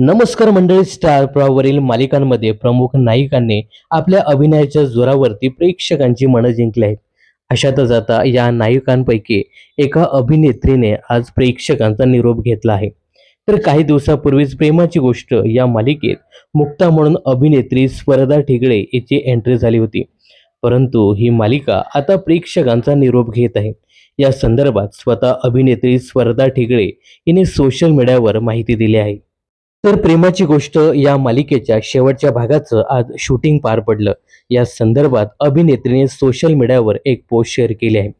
नमस्कार मंडळी स्टार प्रवाहावरील मालिकांमध्ये प्रमुख नायिकांनी आपल्या अभिनयाच्या जोरावरती प्रेक्षकांची मनं जिंकली आहेत. अशातच आता या नायिकांपैकी एका अभिनेत्रीने आज प्रेक्षकांचा निरोप घेतला आहे. तर काही दिवसापूर्वीच प्रेमाची गोष्ट या मालिकेत मुक्ता म्हणून अभिनेत्री स्पर्धा ठिगळे याची एंट्री झाली होती. परंतु ही मालिका आता प्रेक्षकांचा निरोप घेत आहे. या संदर्भात स्वतः अभिनेत्री स्पर्धा ठिगळे हिने सोशल मीडियावर माहिती दिली आहे. तर प्रेमाची गोष्ट या मालिकेच्या शेवटच्या भागाचं आज शूटिंग पार पडलं. या संदर्भात अभिनेत्रीने सोशल मीडियावर एक पोस्ट शेअर केली आहे.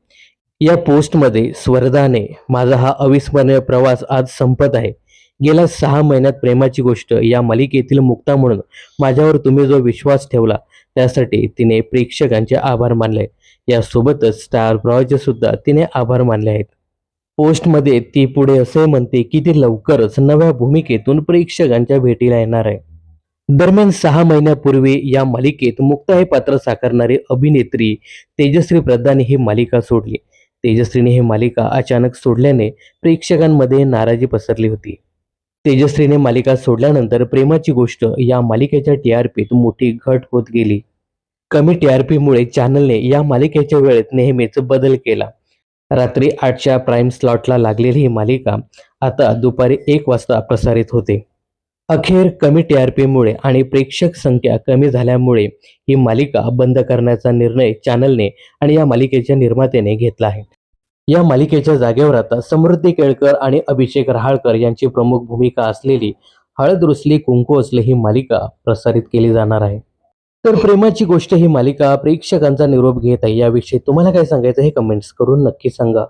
या पोस्टमध्ये स्वर्धाने माझा हा अविस्मरणीय प्रवास आज संपत आहे. गेल्या सहा महिन्यात प्रेमाची गोष्ट या मालिकेतील मुक्ता म्हणून माझ्यावर तुम्ही जो विश्वास ठेवला त्यासाठी तिने प्रेक्षकांचे आभार मानले. यासोबतच स्टार प्रवाहाचे सुद्धा तिने आभार मानले आहेत. पोस्टमध्ये ती पुढे असे म्हणते की ती लवकरच नव्या भूमिकेतून प्रेक्षकांच्या भेटीला येणार आहे. दरम्यान सहा महिन्यापूर्वी या मालिकेत मुक्ता हे पात्र साकारणारी अभिनेत्री तेजश्री प्रधान ही मालिका सोडली. तेजश्रीने ही मालिका अचानक सोडल्याने प्रेक्षकांमध्ये नाराजी पसरली होती. तेजश्रीने मालिका सोडल्यानंतर प्रेमाची गोष्ट या मालिकेच्या टी आर पीत मोठी घट होत गेली. कमी टी आर पीमुळे चॅनलने या मालिकेच्या वेळेत नेहमीच बदल केला. रात्री आठच्या प्राईम स्लॉटला लागलेली ही मालिका आता दुपारी एक वाजता प्रसारित होते. अखेर कमी टी आर पीमुळे आणि प्रेक्षक संख्या कमी झाल्यामुळे ही मालिका बंद करण्याचा निर्णय चॅनलने आणि या मालिकेच्या निर्मात्याने घेतला आहे. या मालिकेच्या जागेवर आता समृद्धी केळकर आणि अभिषेक रहाळकर यांची प्रमुख भूमिका असलेली हळद रुसली कुंकू असले ही मालिका प्रसारित केली जाणार आहे. तर प्रेमाची गोष्ट ही मालिका प्रेक्षकांचा निरोप घेत आहे. याविषयी तुम्हाला काय सांगायचं हे कमेंट्स करून नक्की सांगा.